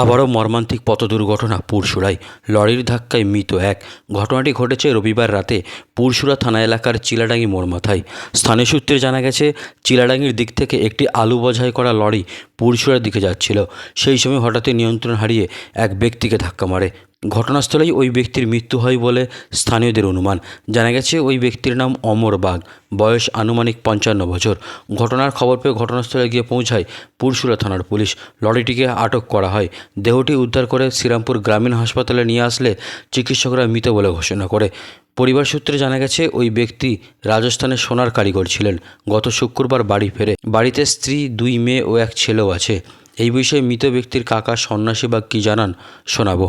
আবারও মর্মান্তিক পথ দুর্ঘটনা পুরসুরায় লরির ধাক্কায় মৃত এক। ঘটনাটি ঘটেছে রবিবার রাতে পুরসুরা থানা এলাকার চিলাডাঙ্গি মোড়মাথায়। স্থানীয় সূত্রে জানা গেছে, চিলাডাঙ্গির দিক থেকে একটি আলু বোঝাই করা লরি পুরসুরার দিকে যাচ্ছিল। সেই সময় হঠাৎই নিয়ন্ত্রণ হারিয়ে এক ব্যক্তিকে ধাক্কা মারে। ঘটনাস্থলেই ওই ব্যক্তির মৃত্যু হয় বলে স্থানীয়দের অনুমান। জানা গেছে, ওই ব্যক্তির নাম অমর বাগ, বয়স আনুমানিক পঞ্চান্ন বছর। ঘটনার খবর পেয়ে ঘটনাস্থলে গিয়ে পৌঁছায় পুরসুরা থানার পুলিশ। লরিটিকে আটক করা হয়। দেহটি উদ্ধার করে শ্রীরামপুর গ্রামীণ হাসপাতালে নিয়ে আসলে চিকিৎসকরা মৃত বলে ঘোষণা করে। পরিবার সূত্রে জানা গেছে, ওই ব্যক্তি রাজস্থানের সোনার কারিগর ছিলেন। গত শুক্রবার বাড়ি ফেরে। বাড়িতে স্ত্রী, দুই মেয়ে ও এক ছেলেও আছে। এই বিষয়ে মৃত ব্যক্তির কাকা সন্ন্যাসী বা কী জানান শোনাবো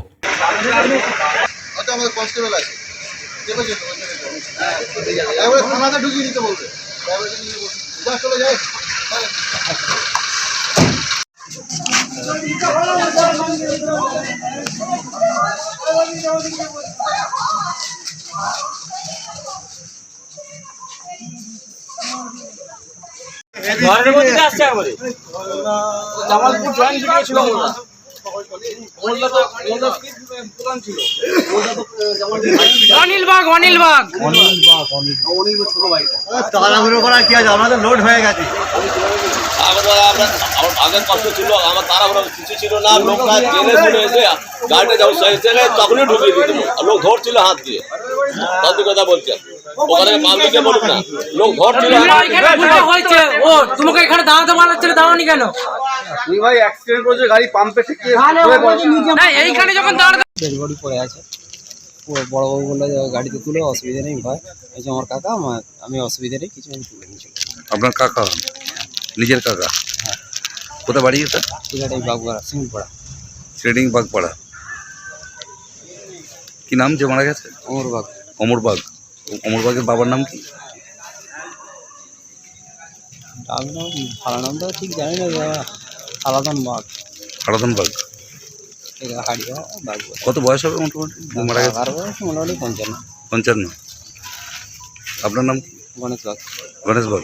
হয়তো আমাদের কনস্টেবল আছে চেপে যেতে ওই জন্য তো। একবারে থানাতে ঢুকিয়ে দিতে বলবে ড্রাইভারকে নিয়ে বসে যা চলে যায় ঘরের মধ্যে আসছে একবারে জামালপুর জয়েন্ট ভিডিও ছিল মোল্লা মোল্লা তো মোল্লা প্রধান ছিল? মোল্লা তো অনিল বাগ। অনিল বাগ অনিল ছোট ভাই তাড়াহুড়ো করা কি আছে? আমাদের লোড হয়ে গেছে। আমরা আমরা আমার আগের কষ্ট ছিল আমার তারা কিছু ছিল না লোকরা জেনে শুনে এসে গাড়িটা যখন এসে তখনই ঢুকিয়ে দিত লোক ধরছিল হাত দিয়ে। কথা বলছে। ওখানে পাবলিকে বলুন না। লোক ধরছিল হয়েছে। ও তোমাকে এখানে দাঁড়াতে দাঁড়ানি কেন? ভাই অ্যাক্সিডেন্ট করেছে গাড়ি পাম্পে থেকে না এইখানে যখন দাঁড়াতে ডেড পড়ে আছে। ও বড়বাবু বলল যে গাড়িতে তুলে অসুবিধা নেই ভাই এই যে আমার কাকা আমার আমি অসুবিধা নেই কিছু আমি তুলে আপনার কাকা? নিজের কাকা? কোথায় বাড়ি এটা? এই বাগবাড়া সিঙ্গপাড়া ট্রেডিং বাগপাড়া। কি নাম যে মারা গেছে? অমরবাগ। অমরবাগ। অমরবাগের বাবার নাম কি? ডাক নাম ভালো নামটা ঠিক জানি না আলাদান বাগ। বাগ। কত বয়স হবে মোটামুটি? মারা গেছে? বয়স মোটামুটি পঞ্চান্ন। পঞ্চান্ন। আপনার নাম? Ganesh Bag. Ganesh Bag.